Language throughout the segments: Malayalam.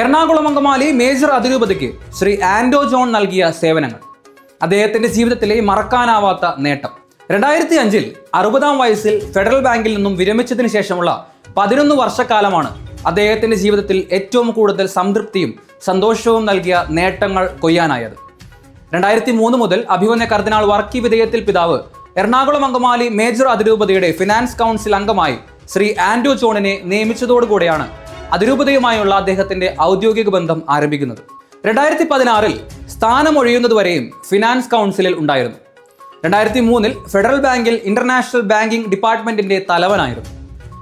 എറണാകുളം അങ്കമാലി മേജർ അതിരൂപതയ്ക്ക് ശ്രീ ആൻഡോ ജോൺ നൽകിയ സേവനങ്ങൾ. അദ്ദേഹത്തിന്റെ ജീവിതത്തിലെ മറക്കാനാവാത്ത നേട്ടം. രണ്ടായിരത്തി അഞ്ചിൽ അറുപതാം വയസ്സിൽ ഫെഡറൽ ബാങ്കിൽ നിന്നും വിരമിച്ചതിന് ശേഷമുള്ള പതിനൊന്ന് വർഷക്കാലമാണ് അദ്ദേഹത്തിന്റെ ജീവിതത്തിൽ ഏറ്റവും കൂടുതൽ സംതൃപ്തിയും സന്തോഷവും നൽകിയ നേട്ടങ്ങൾ കൊയ്യാനായത്. രണ്ടായിരത്തി മൂന്ന് മുതൽ അഭിമന്യ കർദിനാൾ വർക്കി വിധേയത്തിൽ പിതാവ് എറണാകുളം അങ്കമാലി മേജർ അതിരൂപതയുടെ ഫിനാൻസ് കൗൺസിൽ അംഗമായി ശ്രീ ആൻഡോ ജോണിനെ നിയമിച്ചതോടുകൂടെയാണ് അതിരൂപതയുമായുള്ള അദ്ദേഹത്തിന്റെ ഔദ്യോഗിക ബന്ധം ആരംഭിക്കുന്നത് രണ്ടായിരത്തി പതിനാറിൽ സ്ഥാനമൊഴിയുന്നതുവരെയും ഫിനാൻസ് കൗൺസിലിൽ ഉണ്ടായിരുന്നു. രണ്ടായിരത്തി മൂന്നിൽ ഫെഡറൽ ബാങ്കിൽ ഇന്റർനാഷണൽ ബാങ്കിംഗ് ഡിപ്പാർട്ട്മെന്റിന്റെ തലവനായിരുന്നു.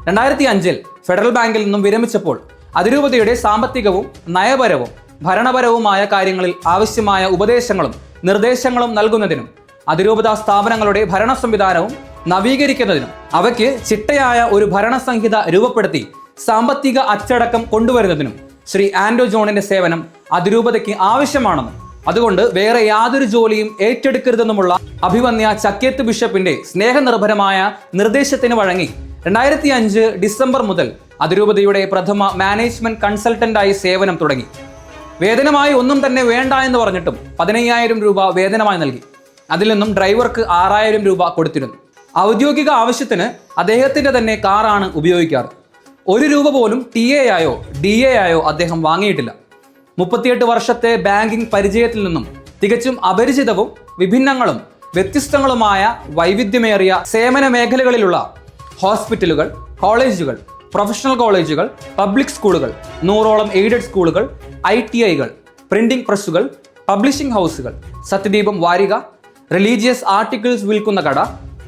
രണ്ടായിരത്തി അഞ്ചിൽ ഫെഡറൽ ബാങ്കിൽ നിന്നും വിരമിച്ചപ്പോൾ അതിരൂപതയുടെ സാമ്പത്തികവും നയപരവും ഭരണപരവുമായ കാര്യങ്ങളിൽ ആവശ്യമായ ഉപദേശങ്ങളും നിർദ്ദേശങ്ങളും നൽകുന്നതിനും അതിരൂപത സ്ഥാപനങ്ങളുടെ ഭരണ സംവിധാനവും നവീകരിക്കുന്നതിനും അവയ്ക്ക് ചിട്ടയായ ഒരു ഭരണസംഹിത രൂപപ്പെടുത്തി സാമ്പത്തിക അച്ചടക്കം കൊണ്ടുവരുന്നതിനും ശ്രീ ആൻഡോ ജോണിന്റെ സേവനം അതിരൂപതയ്ക്ക് ആവശ്യമാണെന്നും അതുകൊണ്ട് വേറെ യാതൊരു ജോലിയും ഏറ്റെടുക്കരുതെന്നുമുള്ള അഭിവന്യ ചക്കേത്ത് ബിഷപ്പിന്റെ സ്നേഹനിർഭരമായ നിർദ്ദേശത്തിന് വഴങ്ങി രണ്ടായിരത്തി അഞ്ച് ഡിസംബർ മുതൽ അതിരൂപതയുടെ പ്രഥമ മാനേജ്മെന്റ് കൺസൾട്ടന്റായി സേവനം തുടങ്ങി. വേതനമായി ഒന്നും തന്നെ വേണ്ട എന്ന് പറഞ്ഞിട്ടും പതിനയ്യായിരം രൂപ വേതനമായി നൽകി. അതിൽ നിന്നും ഡ്രൈവർക്ക് ആറായിരം രൂപ കൊടുത്തിരുന്നു. ഔദ്യോഗിക ആവശ്യത്തിന് അദ്ദേഹത്തിന്റെ തന്നെ കാറാണ് ഉപയോഗിക്കാറ്. ഒരു രൂപ പോലും ടി എ ആയോ ഡി എ ആയോ അദ്ദേഹം വാങ്ങിയിട്ടില്ല. മുപ്പത്തിയെട്ട് വർഷത്തെ ബാങ്കിംഗ് പരിചയത്തിൽ നിന്നും തികച്ചും അപരിചിതവും വിഭിന്നങ്ങളും വ്യത്യസ്തങ്ങളുമായ വൈവിധ്യമേറിയ സേവന മേഖലകളിലുള്ള ഹോസ്പിറ്റലുകൾ കോളേജുകൾ പ്രൊഫഷണൽ കോളേജുകൾ പബ്ലിക് സ്കൂളുകൾ നൂറോളം എയ്ഡഡ് സ്കൂളുകൾ ഐ ടി ഐകൾ പ്രിന്റിംഗ് പ്രസ്സുകൾ പബ്ലിഷിംഗ് ഹൗസുകൾ സത്യദീപം വാരിക റിലീജിയസ് ആർട്ടിക്കിൾസ് വിൽക്കുന്ന കട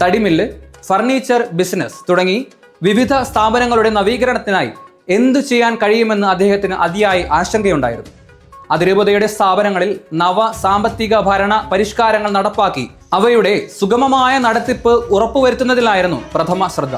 തടിമില്ല് ഫർണിച്ചർ ബിസിനസ് തുടങ്ങി വിവിധ സ്ഥാപനങ്ങളുടെ നവീകരണത്തിനായി എന്തു ചെയ്യാൻ കഴിയുമെന്ന് അദ്ദേഹത്തിന് അതിയായി ആശങ്കയുണ്ടായിരുന്നു. അതിരൂപതയുടെ സ്ഥാപനങ്ങളിൽ നവ സാമ്പത്തിക ഭരണ പരിഷ്കാരങ്ങൾ നടപ്പാക്കി അവയുടെ സുഗമമായ നടത്തിപ്പ് ഉറപ്പുവരുത്തുന്നതിലായിരുന്നു പ്രഥമ ശ്രദ്ധ.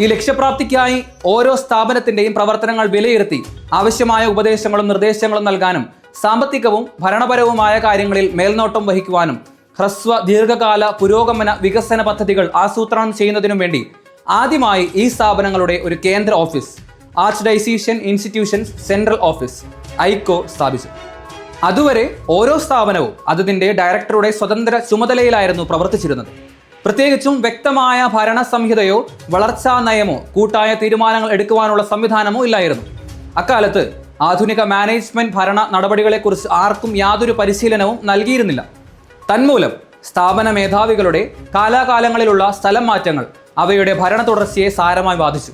ഈ ലക്ഷ്യപ്രാപ്തിക്കായി ഓരോ സ്ഥാപനത്തിന്റെയും പ്രവർത്തനങ്ങൾ വിലയിരുത്തി ആവശ്യമായ ഉപദേശങ്ങളും നിർദ്ദേശങ്ങളും നൽകാനും സാമ്പത്തികവും ഭരണപരവുമായ കാര്യങ്ങളിൽ മേൽനോട്ടം വഹിക്കുവാനും ഹ്രസ്വ ദീർഘകാല പുരോഗമന വികസന പദ്ധതികൾ ആസൂത്രണം ചെയ്യുന്നതിനും വേണ്ടി ആദ്യമായി ഈ സ്ഥാപനങ്ങളുടെ ഒരു കേന്ദ്ര office arch diocesan institutions central office ഐക്കോ സ്ഥാപിച്ചു. അതുവരെ ഓരോ സ്ഥാപനവും അതിന്റെ ഡയറക്ടറുടെ സ്വതന്ത്ര ചുമതലയിലായിരുന്നു പ്രവർത്തിച്ചിരുന്നത്. പ്രത്യേകിച്ചും വ്യക്തമായ ഭരണസംഹിതയോ വളർച്ചാ നയമോ കൂട്ടായ തീരുമാനങ്ങൾ എടുക്കുവാനുള്ള സംവിധാനമോ ഇല്ലായിരുന്നു. അക്കാലത്ത് ആധുനിക മാനേജ്മെന്റ് ഭരണ നടപടികളെക്കുറിച്ച് ആർക്കും യാതൊരു പരിശീലനവും നൽകിയിരുന്നില്ല. തന്മൂലം സ്ഥാപന മേധാവികളുടെ കാലാകാലങ്ങളിലുള്ള സ്ഥലം മാറ്റങ്ങൾ അവയുടെ ഭരണ തുടർച്ചയെ സാരമായി ബാധിച്ചു.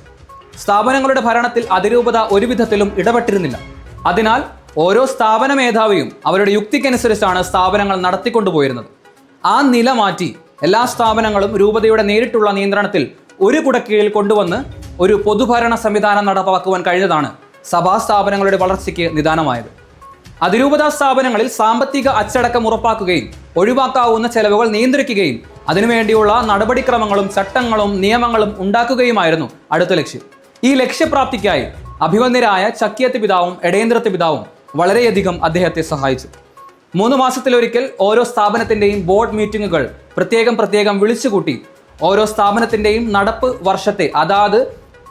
സ്ഥാപനങ്ങളുടെ ഭരണത്തിൽ അതിരൂപത ഒരുവിധത്തിലും ഇടപെട്ടിരുന്നില്ല. അതിനാൽ ഓരോ സ്ഥാപന മേധാവിയും അവരുടെ യുക്തിക്കനുസരിച്ചാണ് സ്ഥാപനങ്ങൾ നടത്തിക്കൊണ്ടുപോയിരുന്നത്. ആ നില മാറ്റി എല്ലാ സ്ഥാപനങ്ങളും രൂപതയുടെ നേരിട്ടുള്ള നിയന്ത്രണത്തിൽ ഒരു കുടക്കീഴിൽ കൊണ്ടുവന്ന് ഒരു പൊതുഭരണ സംവിധാനം നടപ്പാക്കുവാൻ കഴിഞ്ഞതാണ് സഭാ സ്ഥാപനങ്ങളുടെ വളർച്ചയ്ക്ക് നിദാനമായത്. അതിരൂപതാ സ്ഥാപനങ്ങളിൽ സാമ്പത്തിക അച്ചടക്കം ഉറപ്പാക്കുകയും ഒഴിവാക്കാവുന്ന ചെലവുകൾ നിയന്ത്രിക്കുകയും അതിനുവേണ്ടിയുള്ള നടപടിക്രമങ്ങളും ചട്ടങ്ങളും നിയമങ്ങളും ഉണ്ടാക്കുകയുമായിരുന്നു അടുത്ത ലക്ഷ്യം. ഈ ലക്ഷ്യപ്രാപ്തിക്കായി അഭിവന്യരായ ചക്കിയത്ത് പിതാവും എടേന്ദ്രത്ത് പിതാവും വളരെയധികം അദ്ദേഹത്തെ സഹായിച്ചു. മൂന്ന് മാസത്തിലൊരിക്കൽ ഓരോ സ്ഥാപനത്തിന്റെയും ബോർഡ് മീറ്റിങ്ങുകൾ പ്രത്യേകം പ്രത്യേകം വിളിച്ചുകൂട്ടി. ഓരോ സ്ഥാപനത്തിന്റെയും നടപ്പ് വർഷത്തെ അതാത്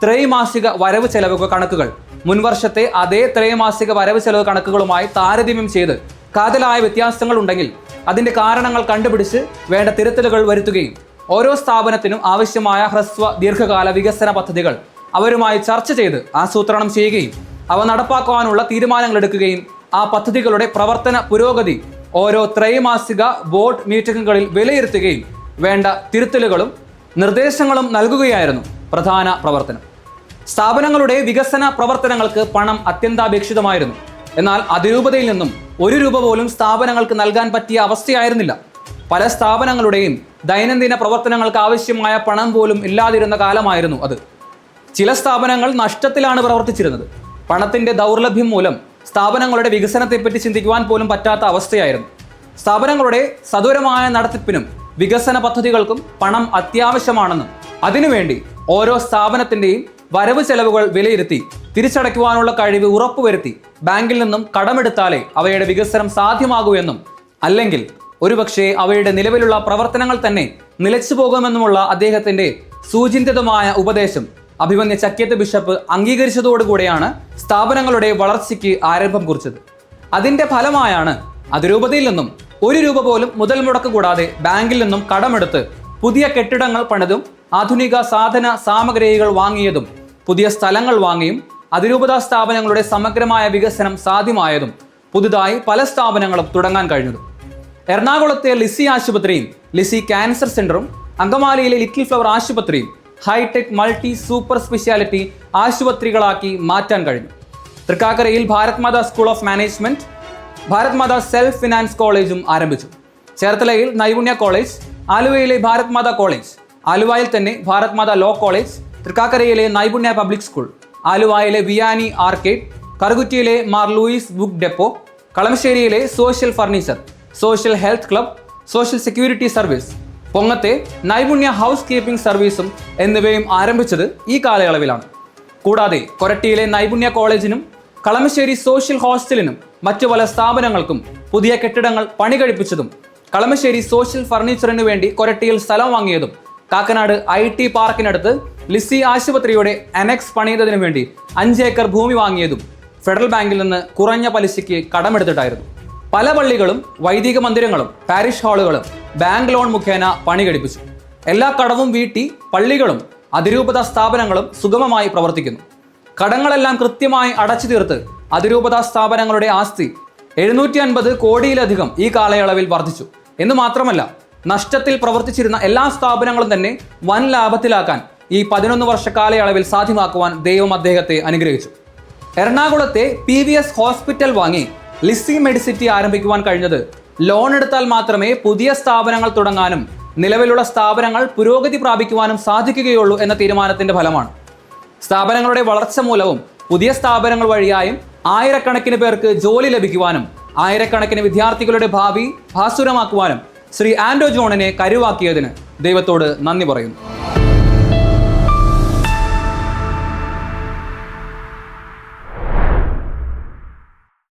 ത്രൈമാസിക വരവ് ചെലവ് കണക്കുകൾ മുൻവർഷത്തെ അതേ ത്രൈമാസിക വരവ് ചെലവ് കണക്കുകളുമായി താരതമ്യം ചെയ്ത് കാതലായ വ്യത്യാസങ്ങൾ ഉണ്ടെങ്കിൽ അതിന്റെ കാരണങ്ങൾ കണ്ടുപിടിച്ച് വേണ്ട തിരുത്തലുകൾ വരുത്തുകയും ഓരോ സ്ഥാപനത്തിനും ആവശ്യമായ ഹ്രസ്വ ദീർഘകാല വികസന പദ്ധതികൾ അവരുമായി ചർച്ച ചെയ്ത് ആസൂത്രണം ചെയ്യുകയും അവ നടപ്പാക്കുവാനുള്ള തീരുമാനങ്ങൾ എടുക്കുകയും ആ പദ്ധതികളുടെ പ്രവർത്തന പുരോഗതി ഓരോ ത്രൈമാസിക ബോർഡ് മീറ്റിംഗുകളിൽ വിലയിരുത്തുകയും വേണ്ട തിരുത്തലുകളും നിർദ്ദേശങ്ങളും നൽകുകയായിരുന്നു പ്രധാന പ്രവർത്തനം. സ്ഥാപനങ്ങളുടെ വികസന പ്രവർത്തനങ്ങൾക്ക് പണം അത്യന്താപേക്ഷിതമായിരുന്നു. എന്നാൽ അതിരൂപതയിൽ നിന്നും ഒരു രൂപ പോലും സ്ഥാപനങ്ങൾക്ക് നൽകാൻ പറ്റിയ അവസ്ഥയായിരുന്നില്ല. പല സ്ഥാപനങ്ങളുടെയും ദൈനംദിന പ്രവർത്തനങ്ങൾക്ക് ആവശ്യമായ പണം പോലും ഇല്ലാതിരുന്ന കാലമായിരുന്നു അത്. ചില സ്ഥാപനങ്ങൾ നഷ്ടത്തിലാണ് പ്രവർത്തിച്ചിരുന്നത്. പണത്തിന്റെ ദൗർലഭ്യം മൂലം സ്ഥാപനങ്ങളുടെ വികസനത്തെപ്പറ്റി ചിന്തിക്കുവാൻ പോലും പറ്റാത്ത അവസ്ഥയായിരുന്നു. സ്ഥാപനങ്ങളുടെ സദൂരമായ നടത്തിപ്പിനും വികസന പദ്ധതികൾക്കും പണം അത്യാവശ്യമാണെന്നും അതിനുവേണ്ടി ഓരോ സ്ഥാപനത്തിന്റെയും വരവ് ചെലവുകൾ വിലയിരുത്തി തിരിച്ചടയ്ക്കുവാനുള്ള കഴിവ് ഉറപ്പുവരുത്തി ബാങ്കിൽ നിന്നും കടമെടുത്താലേ അവയുടെ വികസനം സാധ്യമാകൂ എന്നും അല്ലെങ്കിൽ ഒരുപക്ഷെ അവയുടെ നിലവിലുള്ള പ്രവർത്തനങ്ങൾ തന്നെ നിലച്ചു പോകുമെന്നുമുള്ള അദ്ദേഹത്തിന്റെ സൂചിന്തിതമായ ഉപദേശം അഭിമന്യ ചക്കിയത്ത് ബിഷപ്പ് അംഗീകരിച്ചതോടുകൂടിയാണ് സ്ഥാപനങ്ങളുടെ വളർച്ചയ്ക്ക് ആരംഭം കുറിച്ചത്. അതിന്റെ ഫലമായാണ് അതിരൂപതയിൽ നിന്നും ഒരു രൂപ പോലും മുതൽ മുടക്ക് കൂടാതെ ബാങ്കിൽ നിന്നും കടമെടുത്ത് പുതിയ കെട്ടിടങ്ങൾ പണിതും ആധുനിക സാധന സാമഗ്രികൾ വാങ്ങിയതും പുതിയ സ്ഥലങ്ങൾ വാങ്ങിയും അതിരൂപത സ്ഥാപനങ്ങളുടെ സമഗ്രമായ വികസനം സാധ്യമായതും പുതുതായി പല സ്ഥാപനങ്ങളും തുടങ്ങാൻ കഴിഞ്ഞതും. എറണാകുളത്തെ ലിസി ആശുപത്രിയും ലിസി ക്യാൻസർ സെന്ററും അങ്കമാലിയിലെ ലിറ്റിൽ ഫ്ലവർ ആശുപത്രിയും ഹൈടെക് മൾട്ടി സൂപ്പർ സ്പെഷ്യാലിറ്റി ആശുപത്രികളാക്കി മാറ്റാൻ കഴിഞ്ഞു. തൃക്കാക്കരയിൽ Bharat Mata school of management Bharat Mata self finance കോളേജും ആരംഭിച്ചു. ചേർത്തലയിൽ നൈപുണ്യ കോളേജ് ആലുവയിലെ ഭാരത് മാതാ കോളേജ് ആലുവയിൽ തന്നെ ഭാരത് മാതാ ലോ കോളേജ് തൃക്കാക്കരയിലെ നൈപുണ്യ പബ്ലിക് സ്കൂൾ ആലുവായിലെ വിയാനി ആർക്കേഡ് കറുകുറ്റിയിലെ Mar Louis book depot കളമശ്ശേരിയിലെ social furniture social health club social security service പൊങ്ങത്തെ Naipunya house keeping സർവീസും എന്നിവയും ആരംഭിച്ചത് ഈ കാലയളവിലാണ്. കൂടാതെ കൊരട്ടിയിലെ നൈപുണ്യ കോളേജിനും കളമശ്ശേരി സോഷ്യൽ ഹോസ്റ്റലിനും മറ്റു പല സ്ഥാപനങ്ങൾക്കും പുതിയ കെട്ടിടങ്ങൾ പണി കഴിപ്പിച്ചതും കളമശ്ശേരി സോഷ്യൽ ഫർണിച്ചറിനു വേണ്ടി കൊരട്ടിയിൽ സ്ഥലം വാങ്ങിയതും കാക്കനാട് ഐ ടി പാർക്കിനടുത്ത് ലിസി ആശുപത്രിയുടെ അനക്സ് പണിയുന്നതിന് വേണ്ടി അഞ്ച് ഏക്കർ ഭൂമി വാങ്ങിയതും ഫെഡറൽ ബാങ്കിൽ നിന്ന് കുറഞ്ഞ പലിശയ്ക്ക് കടമെടുത്തിട്ടായിരുന്നു. പല പള്ളികളും വൈദിക മന്ദിരങ്ങളും പാരിഷ് ഹാളുകളും ബാങ്ക് ലോൺ മുഖേന പണി കഴിപ്പിച്ചു എല്ലാ കടവും വീട്ടി പള്ളികളും അതിരൂപത സ്ഥാപനങ്ങളും സുഗമമായി പ്രവർത്തിക്കുന്നു. കടങ്ങളെല്ലാം കൃത്യമായി അടച്ചു തീർത്ത് അതിരൂപത സ്ഥാപനങ്ങളുടെ ആസ്തി എഴുന്നൂറ്റി അൻപത് കോടിയിലധികം ഈ കാലയളവിൽ വർദ്ധിച്ചു. എന്ന് മാത്രമല്ല നഷ്ടത്തിൽ പ്രവർത്തിച്ചിരുന്ന എല്ലാ സ്ഥാപനങ്ങളും തന്നെ വൻ ലാഭത്തിലാക്കാൻ ഈ പതിനൊന്ന് വർഷ കാലയളവിൽ സാധ്യമാക്കുവാൻ ദൈവം അദ്ദേഹത്തെ അനുഗ്രഹിച്ചു. എറണാകുളത്തെ പി വി എസ് ഹോസ്പിറ്റൽ വാങ്ങി ലിസി മെഡിസിറ്റി ആരംഭിക്കുവാൻ കഴിഞ്ഞത് ലോൺ എടുത്താൽ മാത്രമേ പുതിയ സ്ഥാപനങ്ങൾ തുടങ്ങാനും നിലവിലുള്ള സ്ഥാപനങ്ങൾ പുരോഗതി പ്രാപിക്കുവാനും സാധിക്കുകയുള്ളൂ എന്ന തീരുമാനത്തിന്റെ ഫലമാണ്. സ്ഥാപനങ്ങളുടെ വളർച്ച മൂലവും പുതിയ സ്ഥാപനങ്ങൾ വഴിയായും ആയിരക്കണക്കിന് പേർക്ക് ജോലി ലഭിക്കുവാനും ആയിരക്കണക്കിന് വിദ്യാർത്ഥികളുടെ ഭാവി ഭാസുരമാക്കുവാനും ശ്രീ ആൻഡോ ജോണിനെ കരുവാക്കിയതിന് ദൈവത്തോട് നന്ദി പറയുന്നു.